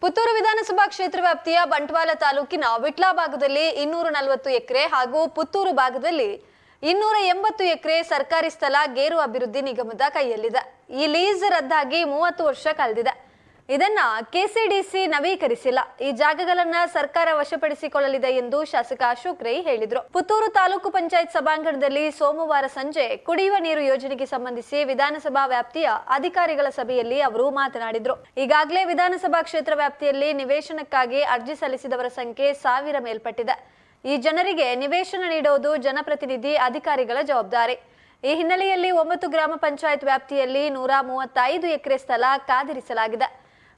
ಪುತ್ತೂರು ವಿಧಾನಸಭಾ ಕ್ಷೇತ್ರ ವ್ಯಾಪ್ತಿಯ ಬಂಟ್ವಾಳ ತಾಲೂಕಿನ ವಿಟ್ಲ ಭಾಗದಲ್ಲಿ ಇನ್ನೂರ ನಲವತ್ತು ಎಕರೆ ಹಾಗೂ ಪುತ್ತೂರು ಭಾಗದಲ್ಲಿ ಇನ್ನೂರ ಎಂಬತ್ತು ಎಕರೆ ಸರ್ಕಾರಿ ಸ್ಥಳ ಗೇರು ಅಭಿವೃದ್ಧಿ ನಿಗಮದ ಕೈಯಲ್ಲಿದೆ. ಈ ಲೀಸ್ ರದ್ದಾಗಿ ಮೂವತ್ತು ವರ್ಷ ಕಳೆದಿದೆ. ಇದನ್ನ ಕೆಸಿಡಿಸಿ ನವೀಕರಿಸಿಲ್ಲ. ಈ ಜಾಗಗಳನ್ನ ಸರ್ಕಾರ ವಶಪಡಿಸಿಕೊಳ್ಳಲಿದೆ ಎಂದು ಶಾಸಕ ಅಶೋಕ್ ರೈ ಹೇಳಿದರು. ಪುತ್ತೂರು ತಾಲೂಕು ಪಂಚಾಯತ್ ಸಭಾಂಗಣದಲ್ಲಿ ಸೋಮವಾರ ಸಂಜೆ ಕುಡಿಯುವ ನೀರು ಯೋಜನೆಗೆ ಸಂಬಂಧಿಸಿ ವಿಧಾನಸಭಾ ವ್ಯಾಪ್ತಿಯ ಅಧಿಕಾರಿಗಳ ಸಭೆಯಲ್ಲಿ ಅವರು ಮಾತನಾಡಿದರು. ಈಗಾಗಲೇ ವಿಧಾನಸಭಾ ಕ್ಷೇತ್ರ ವ್ಯಾಪ್ತಿಯಲ್ಲಿ ನಿವೇಶನಕ್ಕಾಗಿ ಅರ್ಜಿ ಸಲ್ಲಿಸಿದವರ ಸಂಖ್ಯೆ ಸಾವಿರ ಮೇಲ್ಪಟ್ಟಿದೆ. ಈ ಜನರಿಗೆ ನಿವೇಶನ ನೀಡುವುದು ಜನಪ್ರತಿನಿಧಿ ಅಧಿಕಾರಿಗಳ ಜವಾಬ್ದಾರಿ. ಈ ಹಿನ್ನೆಲೆಯಲ್ಲಿ ಒಂಬತ್ತು ಗ್ರಾಮ ಪಂಚಾಯತ್ ವ್ಯಾಪ್ತಿಯಲ್ಲಿ ನೂರ ಮೂವತ್ತೈದು ಎಕರೆ ಸ್ಥಳ ಕಾದಿರಿಸಲಾಗಿದೆ.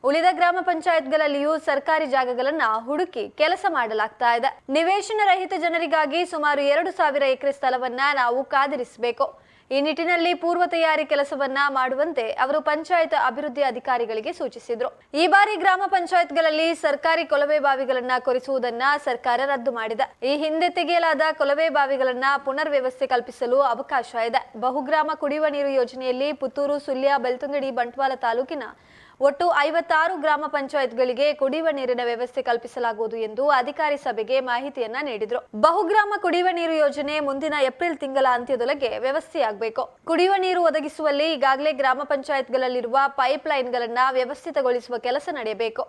ಉಳಿದ ಗ್ರಾಮ ಪಂಚಾಯತ್ಗಳಲ್ಲಿಯೂ ಸರ್ಕಾರಿ ಜಾಗಗಳನ್ನ ಹುಡುಕಿ ಕೆಲಸ ಮಾಡಲಾಗ್ತಾ ಇದೆ. ನಿವೇಶನ ರಹಿತ ಜನರಿಗಾಗಿ ಸುಮಾರು ಎರಡು ಸಾವಿರ ಎಕರೆ ಸ್ಥಳವನ್ನ ನಾವು ಕಾದಿರಿಸಬೇಕು. ಈ ನಿಟ್ಟಿನಲ್ಲಿ ಪೂರ್ವ ತಯಾರಿ ಕೆಲಸವನ್ನ ಮಾಡುವಂತೆ ಅವರು ಪಂಚಾಯತ್ ಅಭಿವೃದ್ಧಿ ಅಧಿಕಾರಿಗಳಿಗೆ ಸೂಚಿಸಿದ್ರು. ಈ ಬಾರಿ ಗ್ರಾಮ ಪಂಚಾಯತ್ಗಳಲ್ಲಿ ಸರ್ಕಾರಿ ಕೊಳವೆ ಬಾವಿಗಳನ್ನ ಕೊರೆಸುವುದನ್ನ ಸರ್ಕಾರ ರದ್ದು ಮಾಡಿದೆ. ಈ ಹಿಂದೆ ತೆಗೆಯಲಾದ ಕೊಳವೆ ಬಾವಿಗಳನ್ನ ಪುನರ್ ವ್ಯವಸ್ಥೆ ಕಲ್ಪಿಸಲು ಅವಕಾಶ ಇದೆ. ಬಹುಗ್ರಾಮ ಕುಡಿಯುವ ನೀರು ಯೋಜನೆಯಲ್ಲಿ ಪುತ್ತೂರು, ಸುಳ್ಯ, ಬೆಳ್ತಂಗಡಿ, ಬಂಟ್ವಾಳ ತಾಲೂಕಿನ ಒಟ್ಟು ಐವತ್ತಾರು ಗ್ರಾಮ ಪಂಚಾಯತ್ಗಳಿಗೆ ಕುಡಿಯುವ ನೀರಿನ ವ್ಯವಸ್ಥೆ ಕಲ್ಪಿಸಲಾಗುವುದು ಎಂದು ಅಧಿಕಾರಿ ಸಭೆಗೆ ಮಾಹಿತಿಯನ್ನ ನೀಡಿದ್ರು. ಬಹುಗ್ರಾಮ ಕುಡಿಯುವ ನೀರು ಯೋಜನೆ ಮುಂದಿನ ಏಪ್ರಿಲ್ ತಿಂಗಳ ಅಂತ್ಯದೊಳಗೆ ವ್ಯವಸ್ಥೆಯಾಗಬೇಕು. ಕುಡಿಯುವ ನೀರು ಒದಗಿಸುವಲ್ಲಿ ಈಗಾಗಲೇ ಗ್ರಾಮ ಪಂಚಾಯತ್ಗಳಲ್ಲಿರುವ ಪೈಪ್ ಲೈನ್ಗಳನ್ನ ವ್ಯವಸ್ಥಿತಗೊಳಿಸುವ ಕೆಲಸ ನಡೆಯಬೇಕು.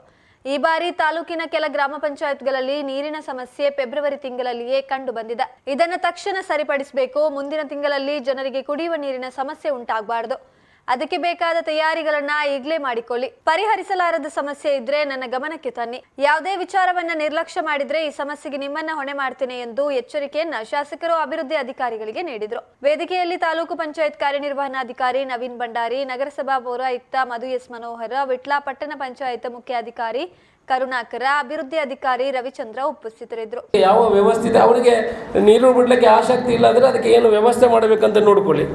ಈ ಬಾರಿ ತಾಲೂಕಿನ ಕೆಲ ಗ್ರಾಮ ಪಂಚಾಯತ್ಗಳಲ್ಲಿ ನೀರಿನ ಸಮಸ್ಯೆ ಫೆಬ್ರವರಿ ತಿಂಗಳಲ್ಲಿಯೇ ಕಂಡು ಬಂದಿದೆ ಇದನ್ನು ತಕ್ಷಣ ಸರಿಪಡಿಸಬೇಕು. ಮುಂದಿನ ತಿಂಗಳಲ್ಲಿ ಜನರಿಗೆ ಕುಡಿಯುವ ನೀರಿನ ಸಮಸ್ಯೆ ಉಂಟಾಗಬಾರದು. ಅದಕ್ಕೆ ಬೇಕಾದ ತಯಾರಿಗಳನ್ನ ಈಗಲೇ ಮಾಡಿಕೊಳ್ಳಿ. ಪರಿಹರಿಸಲಾರದ ಸಮಸ್ಯೆ ಇದ್ರೆ ನನ್ನ ಗಮನಕ್ಕೆ ತನ್ನಿ. ಯಾವುದೇ ವಿಚಾರವನ್ನ ನಿರ್ಲಕ್ಷ್ಯ ಮಾಡಿದ್ರೆ ಈ ಸಮಸ್ಯೆಗೆ ನಿಮ್ಮನ್ನ ಹೊಣೆ ಮಾಡ್ತೇನೆ ಎಂದು ಎಚ್ಚರಿಕೆಯನ್ನ ಶಾಸಕರು ಅಭಿವೃದ್ಧಿ ಅಧಿಕಾರಿಗಳಿಗೆ ನೀಡಿದ್ರು. ವೇದಿಕೆಯಲ್ಲಿ ತಾಲೂಕು ಪಂಚಾಯತ್ ಕಾರ್ಯನಿರ್ವಹಣಾಧಿಕಾರಿ ನವೀನ್ ಭಂಡಾರಿ, ನಗರಸಭಾ ಪೌರಾಯುಕ್ತ ಮಧು ಎಸ್ ಮನೋಹರ ವಿಟ್ಲ ಪಟ್ಟಣ ಪಂಚಾಯತ್ ಮುಖ್ಯಾಧಿಕಾರಿ ಕರುಣಾಕರ ಅಭಿವೃದ್ಧಿ ಅಧಿಕಾರಿ ರವಿಚಂದ್ರ ಉಪಸ್ಥಿತರಿದ್ದರು. ಯಾವ ವ್ಯವಸ್ಥಿತ ಅವರಿಗೆ ನೀರು ಬಿಡಲಿಕ್ಕೆ ಆಸಕ್ತಿ ಇಲ್ಲ ಅಂದರೆ ಅದಕ್ಕೆ ಏನು ವ್ಯವಸ್ಥೆ ಮಾಡಬೇಕಂತ ನೋಡ್ಕೊಳ್ಳಿ.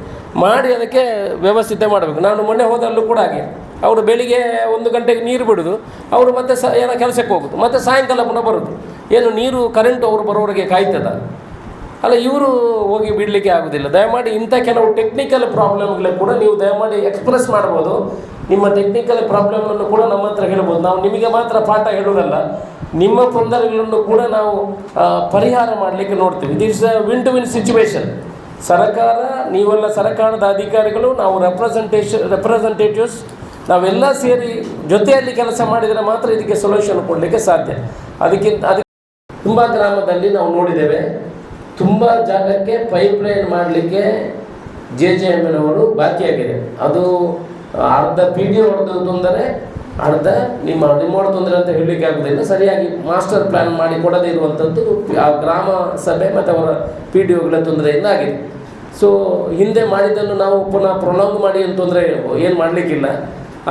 ಮಾಡಿ ಅದಕ್ಕೆ ವ್ಯವಸ್ಥಿತ ಮಾಡಬೇಕು. ನಾನು ಮೊನ್ನೆ ಹೋದಲ್ಲೂ ಕೂಡ ಹಾಗೆ. ಅವರು ಬೆಳಿಗ್ಗೆ ಒಂದು ಗಂಟೆಗೆ ನೀರು ಬಿಡೋದು. ಅವರು ಮತ್ತೆ ಸ ಏನೋ ಕೆಲಸಕ್ಕೆ ಹೋಗೋದು. ಮತ್ತೆ ಸಾಯಂಕಾಲ ಪುನಃ ಬರೋದು. ಏನು ನೀರು ಕರೆಂಟ್ ಅವರು ಬರೋವರೆಗೆ ಕಾಯ್ತದ? ಅಲ್ಲ, ಇವರು ಹೋಗಿ ಬಿಡಲಿಕ್ಕೆ ಆಗೋದಿಲ್ಲ. ದಯಮಾಡಿ ಇಂಥ ಕೆಲವು ಟೆಕ್ನಿಕಲ್ ಪ್ರಾಬ್ಲಮ್ಗಳ ಕೂಡ ನೀವು ದಯಮಾಡಿ ಎಕ್ಸ್ಪ್ರೆಸ್ ಮಾಡ್ಬೋದು. ನಿಮ್ಮ ಟೆಕ್ನಿಕಲ್ ಪ್ರಾಬ್ಲಮನ್ನು ಕೂಡ ನಮ್ಮ ಹತ್ರ ಹೇಳ್ಬೋದು. ನಾವು ನಿಮಗೆ ಮಾತ್ರ ಪಾಠ ಹೇಳೋದಲ್ಲ ನಿಮ್ಮ ತೊಂದರೆಗಳನ್ನು ಕೂಡ ನಾವು ಪರಿಹಾರ ಮಾಡಲಿಕ್ಕೆ ನೋಡ್ತೀವಿ. This win to win situation ಸರ್ಕಾರ, ನೀವೆಲ್ಲ ಸರ್ಕಾರದ ಅಧಿಕಾರಿಗಳು, ನಾವು ರೆಪ್ರೆಸೆಂಟೇಷನ್ ರೆಪ್ರೆಸೆಂಟೇಟಿವ್ಸ್ ನಾವೆಲ್ಲ ಸೇರಿ ಜೊತೆಯಲ್ಲಿ ಕೆಲಸ ಮಾಡಿದರೆ ಮಾತ್ರ ಇದಕ್ಕೆ ಸೊಲ್ಯೂಷನ್ ಕೊಡಲಿಕ್ಕೆ ಸಾಧ್ಯ. ಅದಕ್ಕಿಂತ ಅದಕ್ಕೆ ತುಂಬ ಗ್ರಾಮದಲ್ಲಿ ನಾವು ನೋಡಿದ್ದೇವೆ. ತುಂಬ ಜಾಗಕ್ಕೆ ಪೈಪ್ ಲೈನ್ ಮಾಡಲಿಕ್ಕೆ ಜೆ ಜೆ ಎಂ ಎನವರು ಬಾಕಿಯಾಗಿದೆ. ಅದು ಅರ್ಧ ಪಿ ಡಿ ಹೊಡೆದು ತೊಂದರೆ, ಅರ್ಧ ನಿಮ್ಮ ನಿಮ್ಮೋಡ ತೊಂದರೆ ಅಂತ ಹೇಳಲಿಕ್ಕೆ ಆಗೋದಿಲ್ಲ. ಸರಿಯಾಗಿ ಮಾಸ್ಟರ್ ಪ್ಲ್ಯಾನ್ ಮಾಡಿ ಕೊಡದೇ ಇರುವಂಥದ್ದು ಆ ಗ್ರಾಮ ಸಭೆ ಮತ್ತು ಅವರ ಪಿ ಡಿ ಒಗಳ ತೊಂದರೆಯಿಂದ ಆಗಿದೆ. ಸೊ ಹಿಂದೆ ಮಾಡಿದ್ದನ್ನು ನಾವು ಪುನಃ ಪ್ರೊಲಾಂಗ್ ಮಾಡಿ ಅಂತ ತೊಂದರೆ ಏನು ಮಾಡಲಿಕ್ಕಿಲ್ಲ.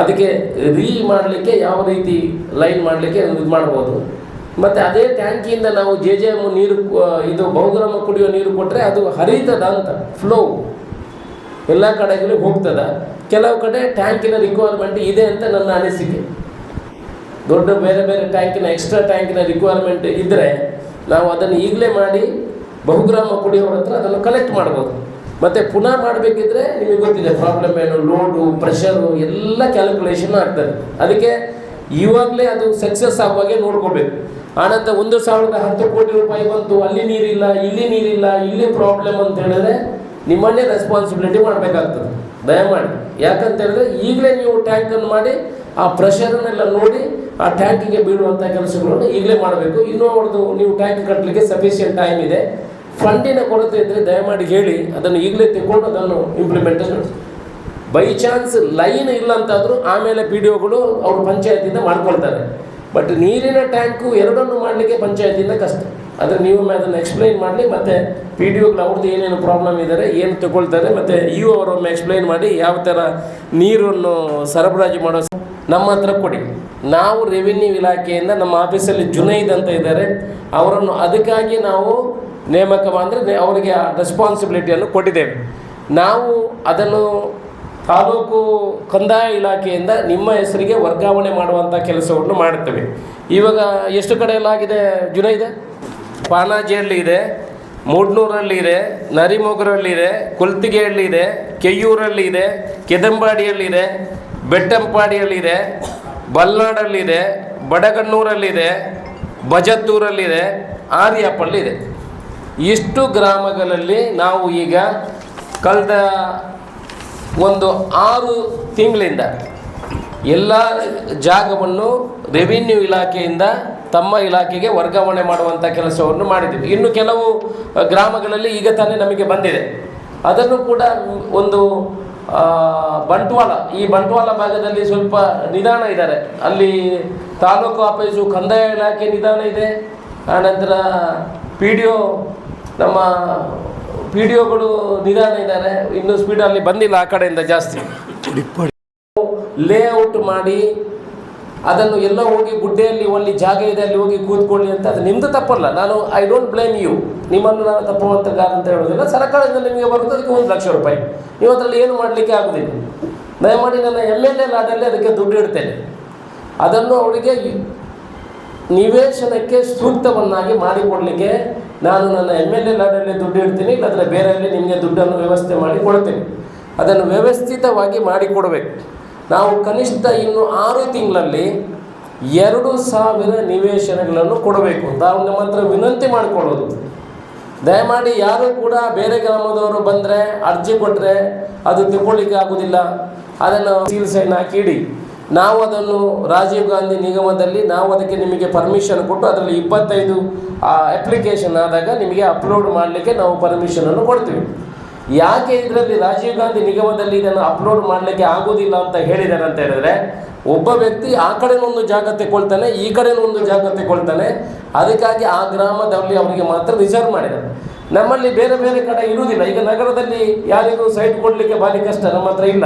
ಅದಕ್ಕೆ ರೀ ಮಾಡಲಿಕ್ಕೆ ಯಾವ ರೀತಿ ಲೈನ್ ಮಾಡಲಿಕ್ಕೆ ಇದು ಮಾಡ್ಬೋದು. ಮತ್ತು ಅದೇ ಟ್ಯಾಂಕಿಯಿಂದ ನಾವು ಜೆ ಜೆ ಎಂ ನೀರು ಇದು ಬಹುಗ್ರಾಮ ಕುಡಿಯೋ ನೀರು ಕೊಟ್ಟರೆ ಅದು ಹರಿತದ ಅಂತ ಫ್ಲೋ ಎಲ್ಲ ಕಡೆಗಳು ಹೋಗ್ತದ. ಕೆಲವು ಕಡೆ ಟ್ಯಾಂಕಿನ ರಿಕ್ವೈರ್ಮೆಂಟ್ ಇದೆ ಅಂತ ನನ್ನ ಅನಿಸಿಕೆ. ದೊಡ್ಡ ಬೇರೆ ಬೇರೆ ಟ್ಯಾಂಕಿನ ಎಕ್ಸ್ಟ್ರಾ ಟ್ಯಾಂಕಿನ ರಿಕ್ವೈರ್ಮೆಂಟ್ ಇದ್ದರೆ ನಾವು ಅದನ್ನು ಈಗಲೇ ಮಾಡಿ ಬಹುಗ್ರಾಮ ಕುಡಿಯೋರ ಹತ್ರ ಅದನ್ನು ಕಲೆಕ್ಟ್ ಮಾಡ್ಬೋದು. ಮತ್ತು ಪುನಃ ಮಾಡಬೇಕಿದ್ರೆ ನಿಮಗೆ ಗೊತ್ತಿದೆ ಪ್ರಾಬ್ಲಮ್ ಏನು ಲೋಡು ಪ್ರೆಷರು ಎಲ್ಲ ಕ್ಯಾಲ್ಕುಲೇಷನ್ ಆಗ್ತದೆ. ಅದಕ್ಕೆ ಇವಾಗಲೇ ಅದು ಸಕ್ಸಸ್ ಆಗುವಾಗೆ ನೋಡ್ಕೋಬೇಕು. ಆನಂತರ ಒಂದು ಸಾವಿರದ ಹತ್ತು ಕೋಟಿ ರೂಪಾಯಿ ಬಂತು. ಅಲ್ಲಿ ನೀರಿಲ್ಲ, ಇಲ್ಲಿ ನೀರಿಲ್ಲ, ಇಲ್ಲಿ ಪ್ರಾಬ್ಲಮ್ ಅಂತ ಹೇಳಿದ್ರೆ ನಿಮ್ಮನ್ನೇ ರೆಸ್ಪಾನ್ಸಿಬಿಲಿಟಿ ಮಾಡಬೇಕಾಗ್ತದೆ. ದಯಮಾಡಿ. ಯಾಕಂತ ಹೇಳಿದ್ರೆ ಈಗಲೇ ನೀವು ಟ್ಯಾಂಕನ್ನು ಮಾಡಿ, ಆ ಪ್ರೆಷರನ್ನೆಲ್ಲ ನೋಡಿ, ಆ ಟ್ಯಾಂಕಿಗೆ ಬೀಳುವಂಥ ಕೆಲಸಗಳನ್ನು ಈಗಲೇ ಮಾಡಬೇಕು. ಇನ್ನೂ ಅವ್ರದ್ದು ನೀವು ಟ್ಯಾಂಕ್ ಕಟ್ಟಲಿಕ್ಕೆ ಸಫಿಷಿಯಂಟ್ ಟೈಮ್ ಇದೆ. ಫಂಡಿನ ಕೊರತೆ ಇದ್ದರೆ ದಯಮಾಡಿ ಹೇಳಿ, ಅದನ್ನು ಈಗಲೇ ತಗೊಂಡು ಅದನ್ನು ಇಂಪ್ಲಿಮೆಂಟೇಷನ್ ಬೈ ಚಾನ್ಸ್ ಲೈನ್ ಇಲ್ಲ ಅಂತಾದರೂ ಆಮೇಲೆ ಪಿ ಡಿ ಒಗಳು ಅವರು ಪಂಚಾಯತಿಂದ ಮಾಡ್ಕೊಳ್ತಾರೆ. ಬಟ್ ನೀರಿನ ಟ್ಯಾಂಕು ಎರಡನ್ನು ಮಾಡಲಿಕ್ಕೆ ಪಂಚಾಯತಿಯಿಂದ ಕಷ್ಟ. ಆದರೆ ನೀವು ಅದನ್ನು ಎಕ್ಸ್ಪ್ಲೈನ್ ಮಾಡಲಿ, ಮತ್ತು ಪಿ ಡಿ ಒಗಳು ಅವ್ರದ್ದು ಏನೇನು ಪ್ರಾಬ್ಲಮ್ ಇದ್ದಾರೆ ಏನು ತಗೊಳ್ತಾರೆ, ಮತ್ತು ಇವು ಅವರೊಮ್ಮೆ ಎಕ್ಸ್ಪ್ಲೈನ್ ಮಾಡಿ ಯಾವ ಥರ ನೀರನ್ನು ಸರಬರಾಜು ಮಾಡೋ ನಮ್ಮ ಹತ್ರ ಕೊಡಿ. ನಾವು ರೆವಿನ್ಯೂ ಇಲಾಖೆಯಿಂದ, ನಮ್ಮ ಆಫೀಸಲ್ಲಿ ಜುನೈದ್ ಅಂತ ಇದ್ದಾರೆ ಅವರನ್ನು ಅದಕ್ಕಾಗಿ ನಾವು ನೇಮಕ ಅಂದರೆ ಅವರಿಗೆ ರೆಸ್ಪಾನ್ಸಿಬಿಲಿಟಿಯನ್ನು ಕೊಟ್ಟಿದ್ದೇವೆ. ನಾವು ಅದನ್ನು ತಾಲೂಕು ಕಂದಾಯ ಇಲಾಖೆಯಿಂದ ನಿಮ್ಮ ಹೆಸರಿಗೆ ವರ್ಗಾವಣೆ ಮಾಡುವಂಥ ಕೆಲಸವನ್ನು ಮಾಡುತ್ತೇವೆ. ಇವಾಗ ಎಷ್ಟು ಕಡೆಯಲ್ಲಾಗಿದೆ ಜುನೈದ ಪಾನಾಜಿಯಲ್ಲಿ ಇದೆ, ಮೂಡ್ನೂರಲ್ಲಿ ಇದೆ ನರಿಮೊಗರಲ್ಲಿ ಇದೆ, ಕೊಲ್ತಿಗೆಯಲ್ಲಿ ಇದೆ, ಕೆಯ್ಯೂರಲ್ಲಿ ಇದೆ, ಕೆದಂಬಾಡಿಯಲ್ಲಿ ಇದೆ ಬೆಟ್ಟಂಪಾಡಿಯಲ್ಲಿದೆ ಬಲ್ನಾಡಲ್ಲಿದೆ ಬಡಗಣ್ಣೂರಲ್ಲಿದೆ ಬಜತ್ತೂರಲ್ಲಿದೆ ಆರ್ಯಾಪಲ್ಲಿದೆ ಇಷ್ಟು ಗ್ರಾಮಗಳಲ್ಲಿ ನಾವು ಈಗ ಕಳೆದ ಒಂದು ಆರು ತಿಂಗಳಿಂದ ಎಲ್ಲ ಜಾಗವನ್ನು ರೆವಿನ್ಯೂ ಇಲಾಖೆಯಿಂದ ತಮ್ಮ ಇಲಾಖೆಗೆ ವರ್ಗಾವಣೆ ಮಾಡುವಂಥ ಕೆಲಸವನ್ನು ಮಾಡಿದ್ದೀವಿ. ಇನ್ನು ಕೆಲವು ಗ್ರಾಮಗಳಲ್ಲಿ ಈಗ ತಾನೇ ನಮಗೆ ಬಂದಿದೆ. ಅದನ್ನು ಕೂಡ ಒಂದು ಬಂಟ್ವಾಳ, ಈ ಬಂಟ್ವಾಳ ಭಾಗದಲ್ಲಿ ಸ್ವಲ್ಪ ನಿಧಾನ ಇದ್ದಾರೆ. ಅಲ್ಲಿ ತಾಲೂಕು ಆಫೀಸು ಕಂದಾಯ ಇಲಾಖೆ ನಿಧಾನ ಇದೆ. ಆನಂತರ ಪಿ ಡಿ ಒ ನಮ್ಮ ಪಿ ಡಿ ಒಗಳು ನಿಧಾನ ಇದ್ದಾರೆ ಇನ್ನು ಸ್ಪೀಡಲ್ಲಿ ಬಂದಿಲ್ಲ ಆ ಕಡೆಯಿಂದ ಜಾಸ್ತಿ. ಲೇಔಟ್ ಮಾಡಿ ಅದನ್ನು ಎಲ್ಲ ಹೋಗಿ ಗುಡ್ಡೆಯಲ್ಲಿ ಒಳ್ಳೆ ಜಾಗ ಇದೆ ಅಲ್ಲಿ ಹೋಗಿ ಕೂತ್ಕೊಳ್ಳಿ ಅಂತ ಅದು ನಿಮ್ಮದು ತಪ್ಪಲ್ಲ. ನಾನು ಐ ಡೋಂಟ್ ಬ್ಲೇಮ್ ಯು ನಿಮ್ಮನ್ನು ನಾನು ತಪ್ಪುವಂತಗಾರ ಅಂತ ಹೇಳೋದಿಲ್ಲ ಸರ್ಕಾರದಿಂದ ನಿಮಗೆ ಬರುತ್ತೆ ಅದಕ್ಕೆ ಒಂದು ಲಕ್ಷ ರೂಪಾಯಿ. ನೀವು ಅದರಲ್ಲಿ ಏನು ಮಾಡಲಿಕ್ಕೆ ಆಗೋದಿಲ್ಲ. ದಯಮಾಡಿ ನನ್ನ ಎಂ ಎಲ್ ಎ ಲಾಡಲ್ಲಿ ಅದಕ್ಕೆ ದುಡ್ಡು ಇಡ್ತೇನೆ. ಅದನ್ನು ಅವರಿಗೆ ನಿವೇಶನಕ್ಕೆ ಸೂಕ್ತವನ್ನಾಗಿ ಮಾಡಿಕೊಡ್ಲಿಕ್ಕೆ ನಾನು ನನ್ನ ಎಂ ಎಲ್ ಎ ಲಾಡಲ್ಲಿ ದುಡ್ಡು ಇಡ್ತೀನಿ, ಇಲ್ಲಾಂದರೆ ಬೇರೆಯಲ್ಲಿ ನಿಮಗೆ ದುಡ್ಡನ್ನು ವ್ಯವಸ್ಥೆ ಮಾಡಿ ಕೊಡ್ತೇನೆ. ಅದನ್ನು ವ್ಯವಸ್ಥಿತವಾಗಿ ಮಾಡಿಕೊಡಬೇಕು ನಾವು ಕನಿಷ್ಠ ಇನ್ನು ಆರು ತಿಂಗಳಲ್ಲಿ ಎರಡು ಸಾವಿರ ನಿವೇಶನಗಳನ್ನು ಕೊಡಬೇಕು ನಾವು ನಮ್ಮ ಹತ್ರ ವಿನಂತಿ ಮಾಡಿಕೊಳ್ಳೋದು. ದಯಮಾಡಿ ಯಾರು ಕೂಡ ಬೇರೆ ಗ್ರಾಮದವರು ಬಂದರೆ ಅರ್ಜಿ ಕೊಟ್ಟರೆ ಅದು ತಿಳ್ಕೊಳ್ಳಿಕ್ಕೆ ಆಗೋದಿಲ್ಲ. ಅದನ್ನು ಸೀಲ್ ಸೈನ್ ಹಾಕಿ ನಾವು ಅದನ್ನು ರಾಜೀವ್ ಗಾಂಧಿ ನಿಗಮದಲ್ಲಿ ನಾವು ಅದಕ್ಕೆ ನಿಮಗೆ ಪರ್ಮಿಷನ್ ಕೊಟ್ಟು ಅದರಲ್ಲಿ ಇಪ್ಪತ್ತೈದು ಅಪ್ಲಿಕೇಶನ್ ಆದಾಗ ನಿಮಗೆ ಅಪ್ಲೋಡ್ ಮಾಡಲಿಕ್ಕೆ ನಾವು ಪರ್ಮಿಷನನ್ನು ಕೊಡ್ತೀವಿ. ಯಾಕೆ ಇದರಲ್ಲಿ ರಾಜೀವ್ ಗಾಂಧಿ ನಿಗಮದಲ್ಲಿ ಇದನ್ನು ಅಪ್ಲೋಡ್ ಮಾಡಲಿಕ್ಕೆ ಆಗೋದಿಲ್ಲ ಅಂತ ಹೇಳಿದ್ದಾರೆ ಅಂತ ಹೇಳಿದ್ರೆ, ಒಬ್ಬ ವ್ಯಕ್ತಿ ಆ ಕಡೆನೂ ಒಂದು ಜಾಗ ತೆಗೊಳ್ತಾನೆ ಈ ಕಡೆನೂ ಒಂದು ಜಾಗ ತೆಗೊಳ್ತಾನೆ ಅದಕ್ಕಾಗಿ ಆ ಗ್ರಾಮದಲ್ಲಿ ಅವರಿಗೆ ಮಾತ್ರ ರಿಸರ್ವ್ ಮಾಡಿದ್ದಾರೆ. ನಮ್ಮಲ್ಲಿ ಬೇರೆ ಬೇರೆ ಕಡೆ ಇರುವುದಿಲ್ಲ. ಈಗ ನಗರದಲ್ಲಿ ಯಾರಿಗೂ ಸೈಟ್ ಕೊಡಲಿಕ್ಕೆ ಭಾರಿ ಕಷ್ಟ, ನಮ್ಮ ಹತ್ರ ಇಲ್ಲ.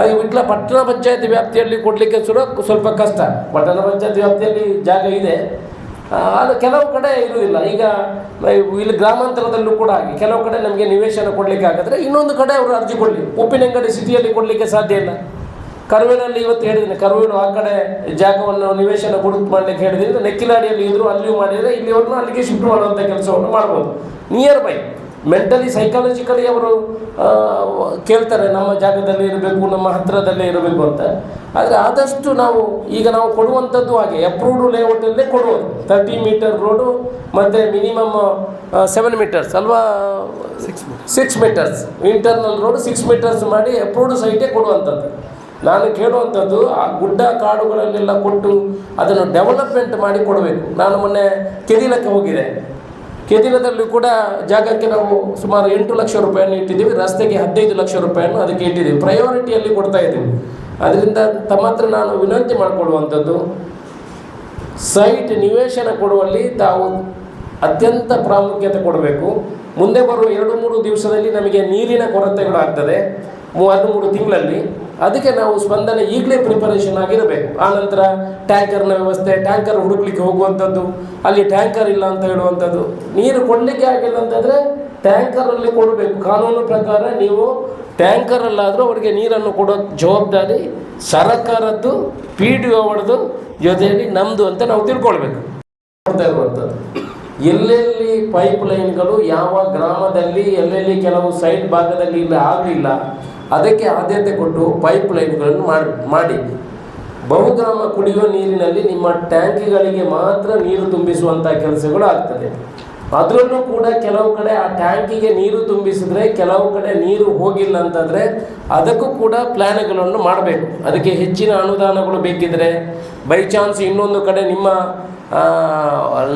ಅದು ವಿಟ್ಲ ಪಟ್ಟಣ ಪಂಚಾಯತ್ ವ್ಯಾಪ್ತಿಯಲ್ಲಿ ಕೊಡಲಿಕ್ಕೆ ಸುರ ಸ್ವಲ್ಪ ಕಷ್ಟ. ಪಟ್ಟಣ ಪಂಚಾಯತ್ ವ್ಯಾಪ್ತಿಯಲ್ಲಿ ಜಾಗ ಇದೆ. ಆದರೆ ಕೆಲವು ಕಡೆ ಇರುವುದಿಲ್ಲ. ಈಗ ಇಲ್ಲಿ ಗ್ರಾಮಾಂತರದಲ್ಲೂ ಕೂಡ ಹಾಗೆ. ಕೆಲವು ಕಡೆ ನಮಗೆ ನಿವೇಶನ ಕೊಡಲಿಕ್ಕೆ ಆಗಿದ್ರೆ ಇನ್ನೊಂದು ಕಡೆ ಅವರು ಅರ್ಜಿ ಕೊಡಲಿ. ಉಪ್ಪಿನಂಗಡಿ ಸಿಟಿಯಲ್ಲಿ ಕೊಡಲಿಕ್ಕೆ ಸಾಧ್ಯ ಇಲ್ಲ. ಕರುವಿನಲ್ಲಿ ಇವತ್ತು ಹೇಳಿದ್ದೀನಿ ಕರುವಿನ ಆ ಕಡೆ ಜಾಗವನ್ನು ನಿವೇಶನ ಗುಡುಕು ಮಾಡಲಿಕ್ಕೆ ಹೇಳಿದ್ರೆ ನೆಕ್ಕಿಲಾಡಿಯಲ್ಲಿ ಇದ್ರು ಅಲ್ಲಿಯೂ ಮಾಡಿದರೆ ಇಲ್ಲಿಯವ್ರನ್ನ ಅಲ್ಲಿಗೆ ಶಿಫ್ಟ್ ಮಾಡುವಂಥ ಕೆಲಸವನ್ನು ಮಾಡ್ಬೋದು. ನಿಯರ್ ಬೈ ಮೆಂಟಲಿ ಸೈಕಾಲಜಿಕಲಿ ಅವರು ಕೇಳ್ತಾರೆ ನಮ್ಮ ಜಾಗದಲ್ಲಿ ಇರಬೇಕು ನಮ್ಮ ಹತ್ತಿರದಲ್ಲೇ ಇರಬೇಕು ಅಂತ. ಆದರೆ ಆದಷ್ಟು ನಾವು ಈಗ ನಾವು ಕೊಡುವಂಥದ್ದು ಹಾಗೆ ಅಪ್ರೂವ್ಡ್ ಲೇಔಟಲ್ಲೇ ಕೊಡುವುದು. ತರ್ಟಿ ಮೀಟರ್ ರೋಡು ಮತ್ತು ಮಿನಿಮಮ್ ಸೆವೆನ್ ಮೀಟರ್ಸ್ ಅಲ್ವಾ? Six six metres internal road six metres ಮಾಡಿ ಅಪ್ರೂವ್ಡ್ ಸೈಟೇ ಕೊಡುವಂಥದ್ದು. ನಾನು ಕೇಳುವಂಥದ್ದು ಆ ಗುಡ್ಡ ಕಾಡುಗಳಲ್ಲೆಲ್ಲ ಕೊಟ್ಟು ಅದನ್ನು ಡೆವಲಪ್ಮೆಂಟ್ ಮಾಡಿ ಕೊಡಬೇಕು. ನಾನು ಮೊನ್ನೆ ಕೆದಿಲಕ್ಕೆ ಹೋಗಿದೆ ಕೆದಿಲದಲ್ಲೂ ಕೂಡ ಜಾಗಕ್ಕೆ ನಾವು ಸುಮಾರು ಎಂಟು ಲಕ್ಷ ರೂಪಾಯಿಯನ್ನು ಇಟ್ಟಿದ್ದೀವಿ. ರಸ್ತೆಗೆ ಹದಿನೈದು ಲಕ್ಷ ರೂಪಾಯಿಯನ್ನು ಅದಕ್ಕೆ ಇಟ್ಟಿದ್ದೀವಿ. ಪ್ರಯಾರಿಟಿಯಲ್ಲಿ ಕೊಡ್ತಾ ಇದ್ದೀವಿ ಅದರಿಂದ ತಮ್ಮ ಹತ್ರ ನಾನು ವಿನಂತಿ ಮಾಡಿಕೊಡುವಂಥದ್ದು ಸೈಟ್ ನಿವೇಶನ ಕೊಡುವಲ್ಲಿ ತಾವು ಅತ್ಯಂತ ಪ್ರಾಮುಖ್ಯತೆ ಕೊಡಬೇಕು. ಮುಂದೆ ಬರುವ ಎರಡು ಮೂರು ದಿವಸದಲ್ಲಿ ನಮಗೆ ನೀರಿನ ಕೊರತೆಗಳಾಗ್ತದೆ. ಮೂವತ್ತು ಮೂರು ತಿಂಗಳಲ್ಲಿ. ಅದಕ್ಕೆ ನಾವು ಸ್ಪಂದನೆ ಈಗಲೇ ಪ್ರಿಪರೇಷನ್ ಆಗಿರಬೇಕು. ಆನಂತರ ಟ್ಯಾಂಕರ್ನ ವ್ಯವಸ್ಥೆ ಟ್ಯಾಂಕರ್ ಹುಡುಕ್ಲಿಕ್ಕೆ ಹೋಗುವಂಥದ್ದು, ಅಲ್ಲಿ ಟ್ಯಾಂಕರ್ ಇಲ್ಲ ಅಂತ ಹೇಳುವಂಥದ್ದು. ನೀರು ಕೊಡಲಿಕ್ಕೆ ಆಗಿಲ್ಲ ಅಂತಂದರೆ ಟ್ಯಾಂಕರಲ್ಲಿ ಕೊಡಬೇಕು. ಕಾನೂನು ಪ್ರಕಾರ ನೀವು ಟ್ಯಾಂಕರಲ್ಲಾದರೂ ಅವರಿಗೆ ನೀರನ್ನು ಕೊಡೋ ಜವಾಬ್ದಾರಿ ಸರ್ಕಾರದ್ದು ಪಿ ಡಿ ಒವರದು ಜೊತೆಯಲ್ಲಿ ನಮ್ಮದು ಅಂತ ನಾವು ತಿಳ್ಕೊಳ್ಬೇಕು. ನೋಡ್ತಾ ಇರುವಂಥದ್ದು. ಎಲ್ಲೆಲ್ಲಿ ಪೈಪ್ ಲೈನ್ಗಳು ಯಾವ ಗ್ರಾಮದಲ್ಲಿ, ಎಲ್ಲೆಲ್ಲಿ ಕೆಲವು ಸೈಡ್ ಭಾಗದಲ್ಲಿ ಇಲ್ಲ, ಆಗಲಿಲ್ಲ ಅದಕ್ಕೆ ಆದ್ಯತೆ ಕೊಟ್ಟು ಪೈಪ್ ಲೈನ್ಗಳನ್ನು ಮಾಡಿ ಬಹುಗ್ರಾಮ ಕುಡಿಯುವ ನೀರಿನಲ್ಲಿ ನಿಮ್ಮ ಟ್ಯಾಂಕಿಗಳಿಗೆ ಮಾತ್ರ ನೀರು ತುಂಬಿಸುವಂಥ ಕೆಲಸಗಳು ಆಗ್ತದೆ. ಅದರಲ್ಲೂ ಕೂಡ ಕೆಲವು ಕಡೆ ಆ ಟ್ಯಾಂಕಿಗೆ ನೀರು ತುಂಬಿಸಿದ್ರೆ ಕೆಲವು ಕಡೆ ನೀರು ಹೋಗಿಲ್ಲ ಅಂತಂದರೆ ಅದಕ್ಕೂ ಕೂಡ ಪ್ಲ್ಯಾನ್ಗಳನ್ನು ಮಾಡಬೇಕು. ಅದಕ್ಕೆ ಹೆಚ್ಚಿನ ಅನುದಾನಗಳು ಬೇಕಿದ್ರೆ ಬೈ ಚಾನ್ಸ್ ಇನ್ನೊಂದು ಕಡೆ ನಿಮ್ಮ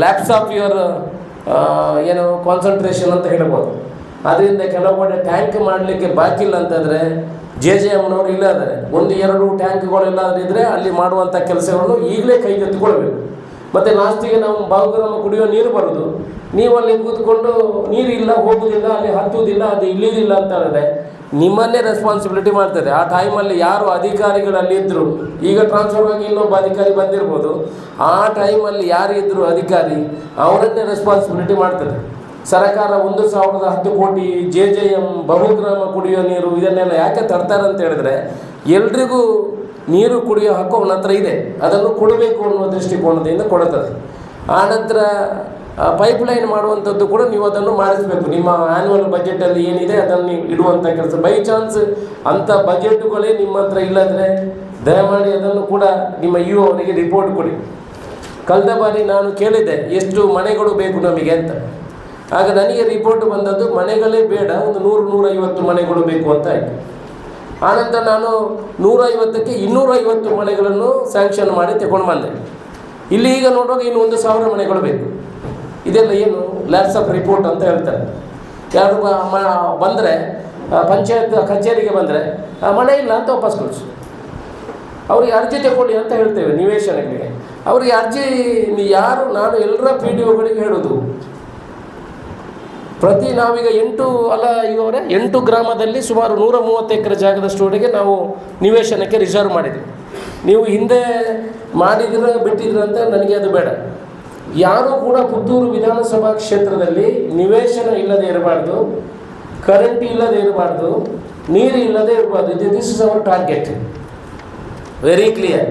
ಲ್ಯಾಪ್ಸ್ ಆಫ್ ಯುವರ್ ಏನು ಕಾನ್ಸಂಟ್ರೇಷನ್ ಅಂತ ಹೇಳ್ಬೋದು. ಅದರಿಂದ ಕೆಲವು ಕಡೆ ಟ್ಯಾಂಕ್ ಮಾಡಲಿಕ್ಕೆ ಬಾಕಿ ಇಲ್ಲ ಅಂತಂದರೆ ಜೆ ಜೆ ಎಮ್ನವರು ಇಲ್ಲ ಇದ್ದಾರೆ ಒಂದು ಎರಡು ಟ್ಯಾಂಕ್ಗಳೆಲ್ಲಾದ್ರೂ ಇದ್ದರೆ ಅಲ್ಲಿ ಮಾಡುವಂಥ ಕೆಲಸಗಳನ್ನು ಈಗಲೇ ಕೈಗೆತ್ತಿಕೊಳ್ಬೇಕು ಮತ್ತು ಲಾಸ್ಟಿಗೆ ನಾವು ಬಾವುಗ್ರಾಮ ಕುಡಿಯೋ ನೀರು ಬರೋದು. ನೀವು ಅಲ್ಲಿ ಕೂತ್ಕೊಂಡು ನೀರು ಇಲ್ಲ ಹೋಗುವುದಿಲ್ಲ ಅಲ್ಲಿ ಹತ್ತುವುದಿಲ್ಲ ಅದು ಇಳಿಯೋದಿಲ್ಲ ಅಂತ ಹೇಳಿದ್ರೆ ನಿಮ್ಮನ್ನೇ ರೆಸ್ಪಾನ್ಸಿಬಿಲಿಟಿ ಮಾಡ್ತದೆ. ಆ ಟೈಮಲ್ಲಿ ಯಾರು ಅಧಿಕಾರಿಗಳು ಅಲ್ಲಿ ಇದ್ದರು ಈಗ ಟ್ರಾನ್ಸ್ಫರ್ ಆಗಿ ಇನ್ನೊಬ್ಬ ಅಧಿಕಾರಿ ಬಂದಿರ್ಬೋದು. ಆ ಟೈಮಲ್ಲಿ ಯಾರು ಇದ್ದರು ಅಧಿಕಾರಿ, ಅವರನ್ನೇ ರೆಸ್ಪಾನ್ಸಿಬಿಲಿಟಿ ಮಾಡ್ತದೆ. ಸರ್ಕಾರ ಒಂದು ಸಾವಿರದ ಹತ್ತು ಕೋಟಿ ಜೆ ಜೆ ಎಂ ಬಹುಗ್ರಾಮ ಕುಡಿಯೋ ನೀರು ಇದನ್ನೆಲ್ಲ ಯಾಕೆ ತರ್ತಾರೆ ಅಂತ ಹೇಳಿದ್ರೆ ಎಲ್ರಿಗೂ ನೀರು ಕುಡಿಯೋ ಹಕ್ಕು ಅವನ ಹತ್ರ ಇದೆ. ಅದನ್ನು ಕೊಡಬೇಕು ಅನ್ನುವ ದೃಷ್ಟಿಕೋನದಿಂದ ಕೊಡುತ್ತದೆ. ಆನಂತರ ಪೈಪ್ ಲೈನ್ ಮಾಡುವಂಥದ್ದು ಕೂಡ ನೀವು ಅದನ್ನು ಮಾಡಿಸಬೇಕು. ನಿಮ್ಮ ಆ್ಯನ್ಯುವಲ್ ಬಜೆಟಲ್ಲಿ ಏನಿದೆ ಅದನ್ನು ನೀವು ಇಡುವಂಥ ಕೆಲಸ. ಬೈ ಚಾನ್ಸ್ ಅಂಥ ಬಜೆಟ್ಗಳೇ ನಿಮ್ಮ ಹತ್ರ ಇಲ್ಲದ್ರೆ ದಯಮಾಡಿ ಅದನ್ನು ಕೂಡ ನಿಮ್ಮ ಯು ಅವರಿಗೆ ರಿಪೋರ್ಟ್ ಕೊಡಿ. ಕಳೆದ ಬಾರಿ ನಾನು ಕೇಳಿದ್ದೆ, ಎಷ್ಟು ಮನೆಗಳು ಬೇಕು ನಮಗೆ ಅಂತ. ಆಗ ನನಗೆ ರಿಪೋರ್ಟ್ ಬಂದದ್ದು, ಮನೆಗಳೇ ಬೇಡ, ಒಂದು ನೂರು, ನೂರೈವತ್ತು ಮನೆಗಳು ಬೇಕು ಅಂತ ಆಯಿತು. ಆನಂತರ ನಾನು ನೂರೈವತ್ತಕ್ಕೆ ಇನ್ನೂರೈವತ್ತು ಮನೆಗಳನ್ನು ಸ್ಯಾಂಕ್ಷನ್ ಮಾಡಿ ತಗೊಂಡು ಬಂದೆ. ಇಲ್ಲಿ ಈಗ ನೋಡುವಾಗ ಇನ್ನು ಒಂದು ಸಾವಿರ ಮನೆಗಳು ಬೇಕು. ಇದೆಲ್ಲ ಏನು ಲ್ಯಾಬ್ಸ್ ಆಫ್ ರಿಪೋರ್ಟ್ ಅಂತ ಹೇಳ್ತಾರೆ. ಯಾರು ಬಂದರೆ ಪಂಚಾಯತ್ ಕಚೇರಿಗೆ ಬಂದರೆ ಮನೆ ಇಲ್ಲ ಅಂತ ವಾಪಸ್ ಕಳಿಸು ಅವರಿಗೆ ಅರ್ಜಿ ತಗೊಳ್ಳಿ ಅಂತ ಹೇಳ್ತೇವೆ ನಿವೇಶನಗಳಿಗೆ ಅವರಿಗೆ ಅರ್ಜಿ, ಯಾರು, ನಾನು ಎಲ್ಲರ ಪಿ ಡಿ ಒಗಳಿಗೆ ಹೇಳೋದು ಪ್ರತಿ ನಾವೀಗ ಎಂಟು ಅಲ್ಲ ಇವರೇ, ಎಂಟು ಗ್ರಾಮದಲ್ಲಿ ಸುಮಾರು ನೂರ ಮೂವತ್ತು ಎಕರೆ ಜಾಗದಷ್ಟುವರೆಗೆ ನಾವು ನಿವೇಶನಕ್ಕೆ ರಿಸರ್ವ್ ಮಾಡಿದ್ವಿ. ನೀವು ಹಿಂದೆ ಮಾಡಿದ್ರ ಬಿಟ್ಟಿದ್ರಂತ ನನಗೆ ಅದು ಬೇಡ. ಯಾರೂ ಕೂಡ ಪುತ್ತೂರು ವಿಧಾನಸಭಾ ಕ್ಷೇತ್ರದಲ್ಲಿ ನಿವೇಶನ ಇಲ್ಲದೆ ಇರಬಾರ್ದು ಕರೆಂಟ್ ಇಲ್ಲದೆ ಇರಬಾರ್ದು, ನೀರು ಇಲ್ಲದೆ ಇರಬಾರ್ದು. This is our target very clear